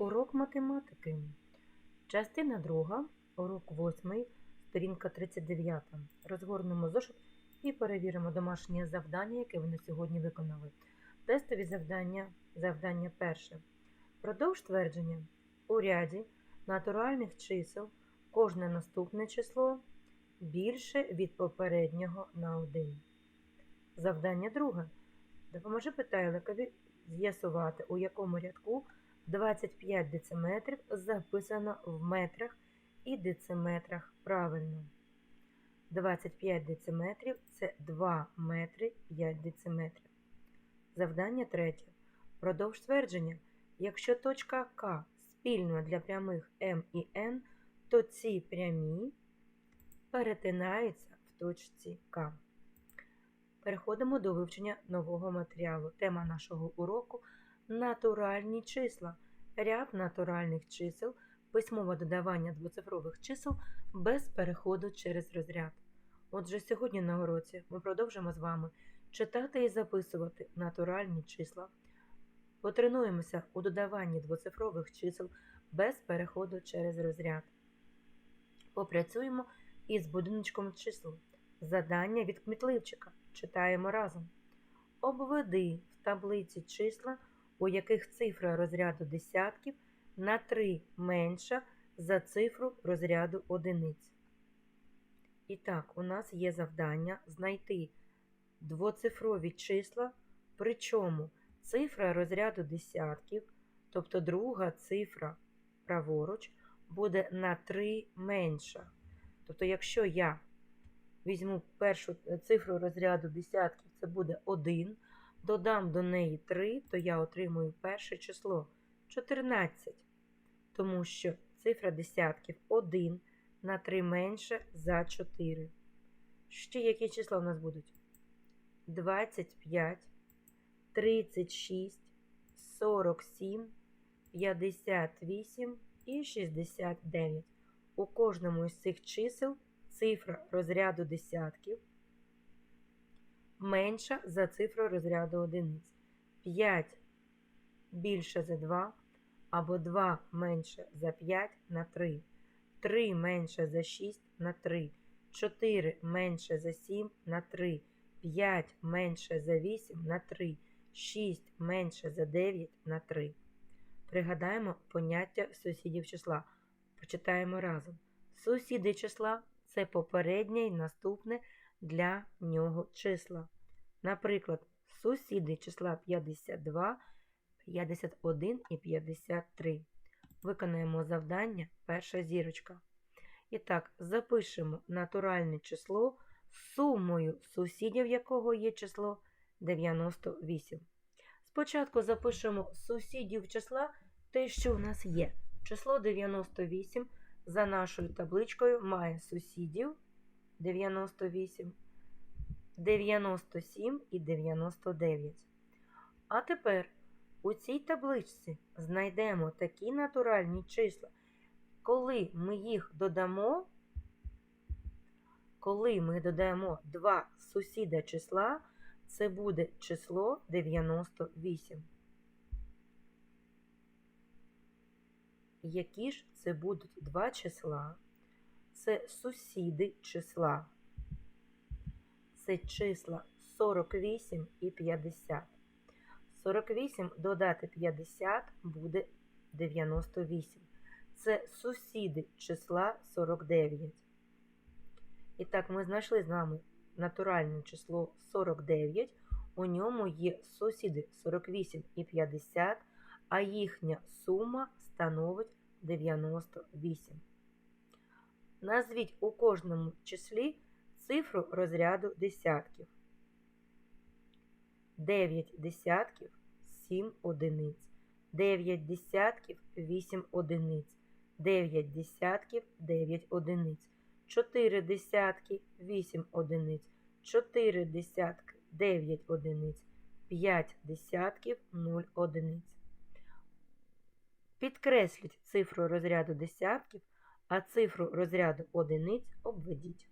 Урок математики. Частина 2, урок 8, сторінка 39. Розгорнемо зошит і перевіримо домашнє завдання, яке ви на сьогодні виконали. Тестові завдання. Завдання перше. Продовж твердження. У ряді натуральних чисел кожне наступне число більше від попереднього на 1. Завдання друге. Допоможи питайликові з'ясувати, у якому рядку 25 дециметрів записано в метрах і дециметрах правильно. 25 дециметрів це 2 метри 5 дециметрів. Завдання третє. Продовж твердження. Якщо точка К спільна для прямих М і Н, то ці прямі перетинаються в точці К. Переходимо до вивчення нового матеріалу. Тема нашого уроку натуральні числа. Ряд натуральних чисел, письмове додавання двоцифрових чисел без переходу через розряд. Отже, сьогодні на уроці ми продовжимо з вами читати і записувати натуральні числа. Потренуємося у додаванні двоцифрових чисел без переходу через розряд. Попрацюємо із будиночком чисел. Задання від кмітливчика. Читаємо разом. Обведи в таблиці числа, у яких цифра розряду десятків на 3 менша за цифру розряду одиниць. І так, у нас є завдання знайти двоцифрові числа, причому цифра розряду десятків, тобто друга цифра праворуч, буде на 3 менша. Тобто, якщо я візьму першу цифру розряду десятків, це буде 1, додам до неї 3, то я отримую перше число 14, тому що цифра десятків 1 на 3 менше за 4. Ще які числа у нас будуть? 25, 36, 47, 58 і 69. У кожному із цих чисел цифра розряду десятків менша за цифру розряду одиниць. 5 більше за 2, або 2 менше за 5 на 3, 3 менше за 6 на 3, 4 менше за 7 на 3, 5 менше за 8 на 3, 6 менше за 9 на 3. Пригадаємо поняття сусідів числа. Прочитаємо разом. Сусіди числа це попереднє і наступне для нього числа. Наприклад, сусіди числа 52, 51 і 53. Виконаємо завдання перша зірочка. І так, запишемо натуральне число сумою сусідів якого є число 98. Спочатку запишемо сусідів числа те, що у нас є. Число 98 за нашою табличкою має сусідів 98, 97 і 99. А тепер у цій табличці знайдемо такі натуральні числа. Коли ми їх додамо, коли ми додаємо два сусіда числа, це буде число 98. Які ж це будуть два числа? Це сусіди числа. Це числа 48 і 50. 48 додати 50 буде 98. Це сусіди числа 49. І так, ми знайшли з вами натуральне число 49. У ньому є сусіди 48 і 50, а їхня сума становить 98. Назвіть у кожному числі цифру розряду десятків. 9 десятків 7 одиниць, 9 десятків 8 одиниць, 9 десятків 9 одиниць, 4 десятки 8 одиниць, 4 десятки 9 одиниць, 5 десятків 0 одиниць. Підкресліть цифру розряду десятків, а цифру розряду одиниць обведіть.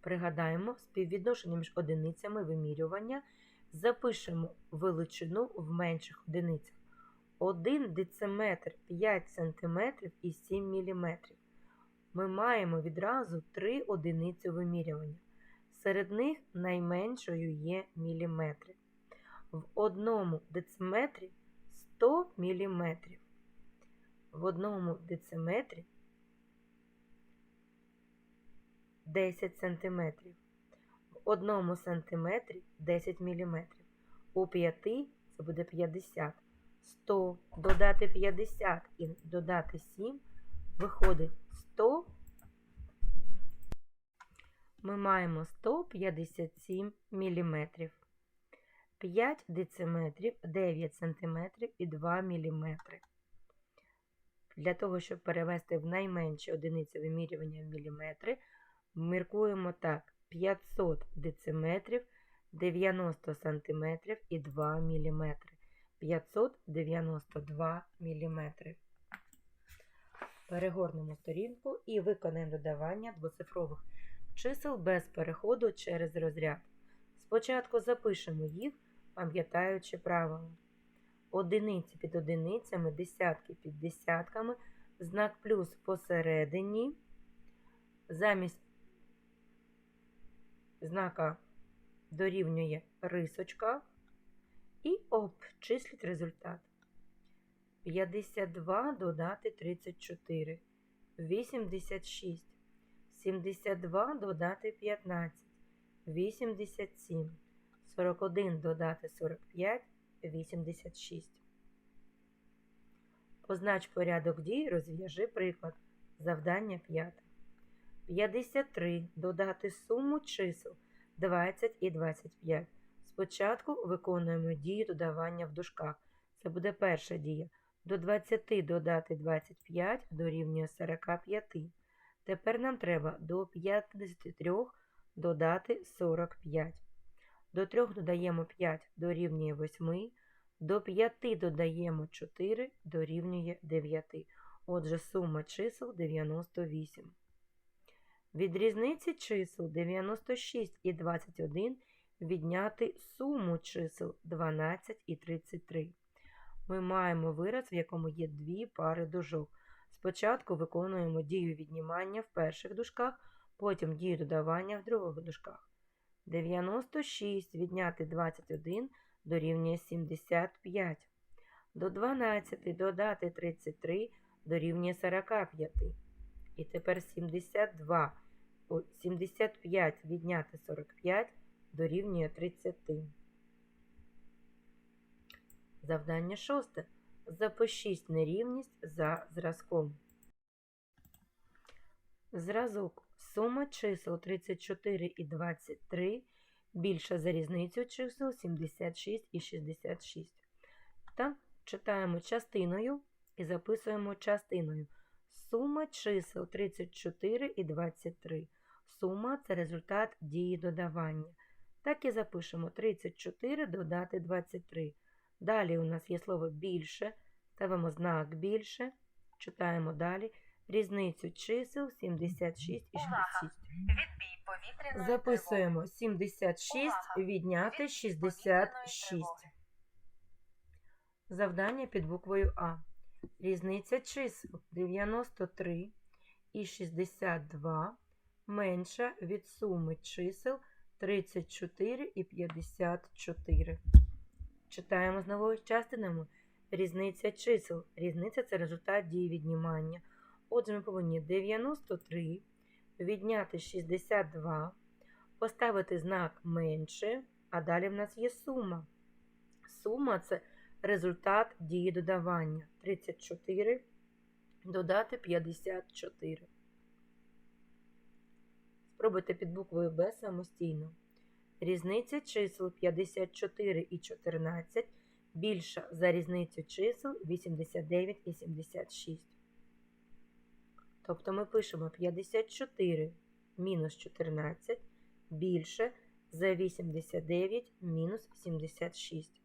Пригадаємо співвідношення між одиницями вимірювання. Запишемо величину в менших одиницях. 1 дециметр 5 см і 7 мм. Ми маємо відразу три одиниці вимірювання. Серед них найменшою є міліметри. В одному дециметрі 100 мм. В одному дециметрі 10 см. В одному сантиметрі 10 мм. У 5 це буде 50. 100 додати 50 і додати 7 виходить 100. Ми маємо 157 мм. 5 дециметрів, 9 см і 2 мм. Для того, щоб перевести в найменші одиниці вимірювання в міліметри, міркуємо так: 500 дециметрів, 90 см і 2 мм. 592 мм. Перегорнемо сторінку і виконаємо додавання двоцифрових чисел без переходу через розряд. Спочатку запишемо їх, пам'ятаючи правило. Одиниці під одиницями, десятки під десятками, знак плюс посередині. Замість знака дорівнює рисочка. І обчисліть результат. 52 додати 34, 86, 72 додати 15, 87, 41 додати 45, 86. Познач порядок дій, розв'яжи приклад. Завдання 5. 53 додати суму чисел 20 і 25. Спочатку виконуємо дію додавання в дужках. Це буде перша дія. До 20 додати 25 дорівнює 45. Тепер нам треба до 53 додати 45. До 3 додаємо 5 дорівнює 8. До 5 додаємо 4 дорівнює 9. Отже, сума чисел 98. Від різниці чисел 96 і 21 відняти суму чисел 12 і 33. Ми маємо вираз, в якому є дві пари дужок. Спочатку виконуємо дію віднімання в перших дужках, потім дію додавання в других дужках. 96 відняти 21 дорівнює 75. До 12 додати 33 дорівнює 45. І тепер 72. 75 відняти 45 дорівнює 30. Завдання шосте. Запишіть нерівність за зразком. Зразок. Сума чисел 34 і 23 більша за різницю чисел 76 і 66. Так, читаємо частиною і записуємо частиною. Сума чисел 34 і 23. Сума це результат дії додавання. Так і запишемо 34 додати 23. Далі у нас є слово більше, ставимо знак більше, читаємо далі різницю чисел 76 і 66. Відбій повітряної Записуємо 76 Увага! відняти Відбій 66. Завдання під буквою А. Різниця чисел 93 і 62 менша від суми чисел 34 і 54. Читаємо з новою частинами. Різниця чисел. Різниця це результат дії віднімання. Отже, ми повинні 93 відняти 62, поставити знак менше, а далі в нас є сума. Сума це результат дії додавання. 34 додати 54. Спробуйте під буквою Б самостійно. Різниця чисел 54 і 14 більша за різницю чисел 89 і 76. Тобто ми пишемо 54 мінус 14 більше за 89 мінус 76.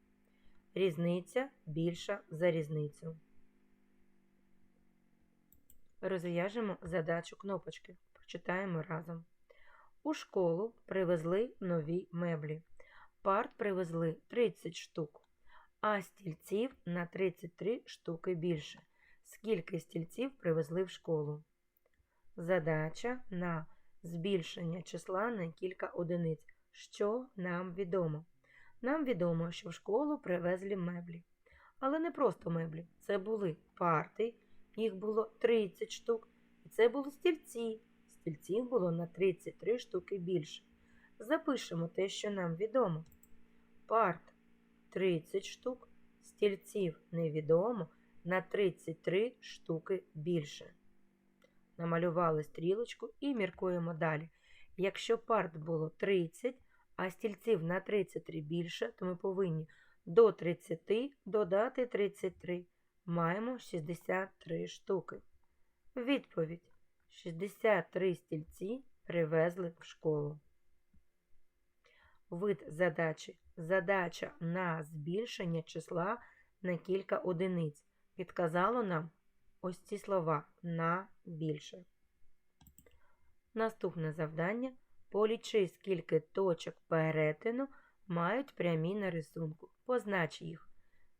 Різниця більша за різницю. Розв'яжемо задачу кнопочки. Прочитаємо разом. У школу привезли нові меблі. Парт привезли 30 штук, а стільців на 33 штуки більше. Скільки стільців привезли в школу? Задача на збільшення числа на кілька одиниць. Що нам відомо? Нам відомо, що в школу привезли меблі. Але не просто меблі. Це були парти, їх було 30 штук. І це були стільці. Стільців було на 33 штуки більше. Запишемо те, що нам відомо. Парт 30 штук, стільців невідомо на 33 штуки більше. Намалювали стрілочку і міркуємо далі. Якщо парт було 30, а стільців на 33 більше, то ми повинні до 30 додати 33. Маємо 63 штуки. Відповідь: 63 стільці привезли в школу. Вид задачі. Задача на збільшення числа на кілька одиниць. Підказало нам ось ці слова на більше. Наступне завдання. Полічи, скільки точок перетину мають прямі на рисунку. Познач їх.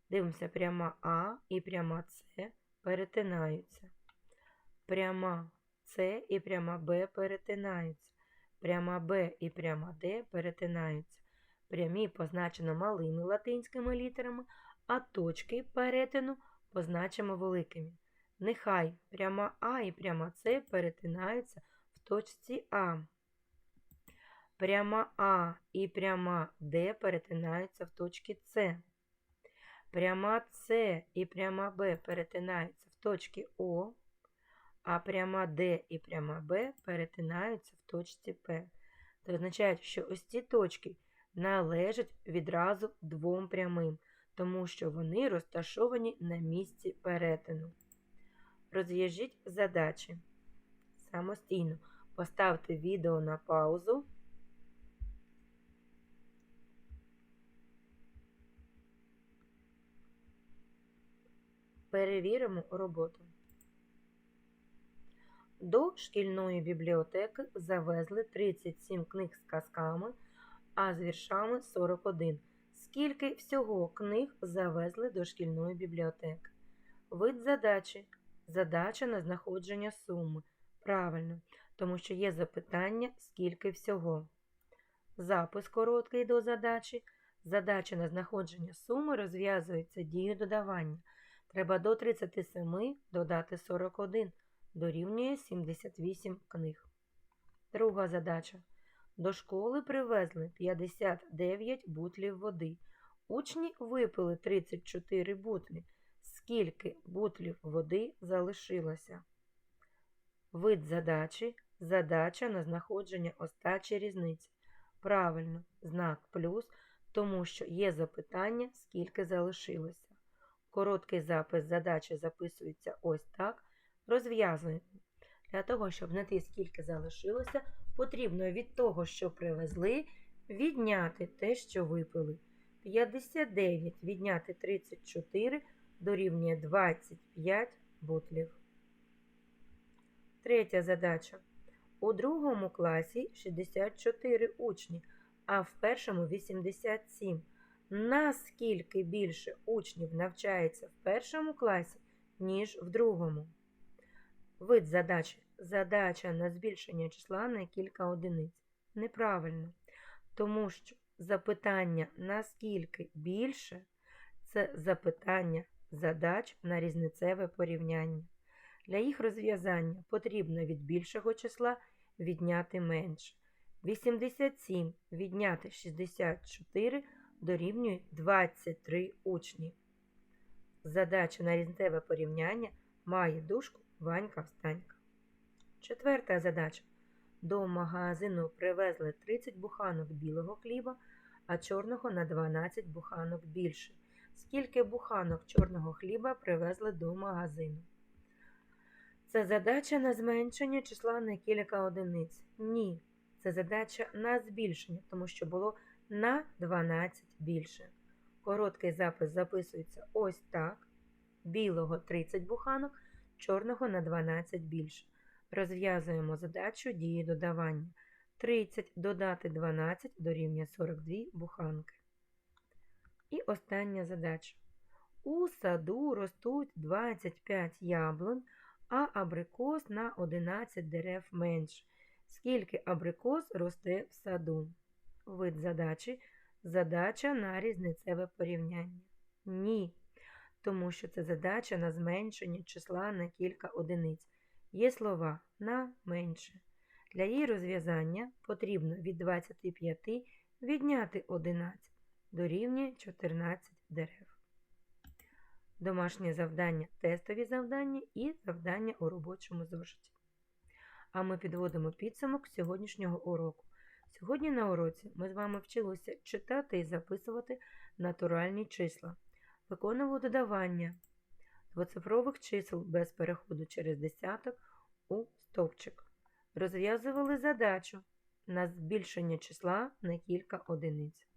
Дивимося, пряма А і пряма С перетинаються. Пряма С і пряма Б перетинаються. Пряма Б і пряма Д перетинаються. Прямі позначено малими латинськими літерами, а точки перетину позначимо великими. Нехай пряма А і пряма С перетинаються в точці А. Пряма А і пряма Д перетинаються в точці С. Пряма С і пряма Б перетинаються в точці О, а пряма Д і пряма Б перетинаються в точці П. Це означає, що ось ці точки належать відразу двом прямим, тому що вони розташовані на місці перетину. Розв'яжіть задачі. Самостійно поставте відео на паузу. Перевіримо роботу. До шкільної бібліотеки завезли 37 книг з казками, а з віршами 41. Скільки всього книг завезли до шкільної бібліотеки? Вид задачі. Задача на знаходження суми. Правильно, тому що є запитання, скільки всього. Запис короткий до задачі. Задача на знаходження суми розв'язується дією додавання. Треба до 37 додати 41, дорівнює 78 книг. Друга задача. До школи привезли 59 бутлів води. Учні випили 34 бутлі. Скільки бутлів води залишилося? Вид задачі. Задача на знаходження остачі різниці. Правильно, знак плюс, тому що є запитання, скільки залишилося. Короткий запис задачі записується ось так. Розв'язуємо. Для того, щоб знайти, скільки залишилося, потрібно від того, що привезли, відняти те, що випили. 59 відняти 34 дорівнює 25 бутлів. Третя задача. У другому класі 64 учні, а в першому 87. Наскільки більше учнів навчається в першому класі, ніж в другому? Вид задачі. Задача на збільшення числа на кілька одиниць. Неправильно. Тому що запитання наскільки більше це запитання задач на різницеве порівняння. Для їх розв'язання потрібно від більшого числа відняти менше. 87 відняти 64 дорівнює 23 учні. Задача на різницеве порівняння має дужку Ванька-встанька. Четверта задача. До магазину привезли 30 буханок білого хліба, а чорного на 12 буханок більше. Скільки буханок чорного хліба привезли до магазину? Це задача на зменшення числа на кілька одиниць. Ні. Це задача на збільшення, тому що було на 12 більше. Короткий запис записується ось так. Білого 30 буханок, чорного на 12 більше. Розв'язуємо задачу дії додавання. 30 додати 12 дорівнює 42 буханки. І остання задача. У саду ростуть 25 яблунь, а абрикос на 11 дерев менше. Скільки абрикос росте в саду? Вид задачі. Задача на різницеве порівняння. Ні. Тому що це задача на зменшення числа на кілька одиниць. Є слова на менше. Для її розв'язання потрібно від 25 відняти 11 дорівнює 14 дерев. Домашнє завдання, тестові завдання і завдання у робочому зошиті. А ми підводимо підсумок сьогоднішнього уроку. Сьогодні на уроці ми з вами вчилися читати і записувати натуральні числа, виконували додавання двоцифрових чисел без переходу через десяток у стовпчик, розв'язували задачу на збільшення числа на кілька одиниць.